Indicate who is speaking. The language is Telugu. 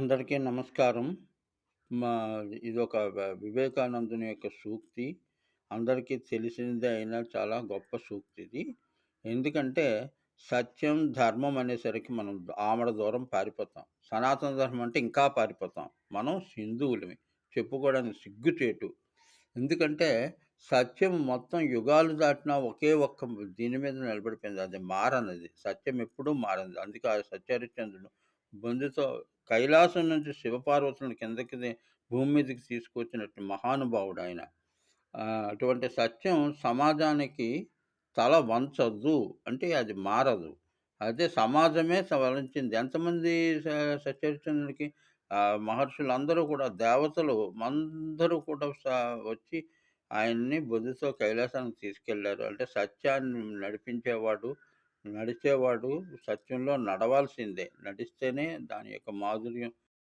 Speaker 1: అందరికీ నమస్కారం. మా ఇదొక వివేకానందుని యొక్క సూక్తి. అందరికీ తెలిసినదే అయినా చాలా గొప్ప సూక్తి ఇది ఎందుకంటే సత్యం, ధర్మం అనేసరికి మనం ఆమడ దూరం పారిపోతాం. సనాతన ధర్మం అంటే ఇంకా పారిపోతాం. మనం హిందువులమే చెప్పుకోవడానికి సిగ్గుచేటు. ఎందుకంటే సత్యం మొత్తం యుగాలు దాటినా ఒకే ఒక్క దీని మీద నిలబడిపోయింది. అది మారనది సత్యం ఎప్పుడూ మారనది అందుకే ఆ సత్యహరిశ్చంద్రుడు బంధుతో కైలాసం నుంచి శివపార్వతులను కిందకి భూమి మీదకి తీసుకొచ్చినట్టు మహానుభావుడు ఆయన అటువంటి సత్యం సమాజానికి తల వంచద్దు అంటే అది మారదు. అదే సమాజమే సవరించింది. ఎంతమంది స మహర్షులు అందరూ కూడా దేవతలు అందరూ కూడా వచ్చి ఆయన్ని బుద్ధితో కైలాసానికి తీసుకెళ్ళారు. అంటే సత్యాన్ని నడిపించేవాడు, నడిచేవాడు సత్యంలో నడవాల్సిందే. నడిస్తేనే దాని యొక్క మాధుర్యం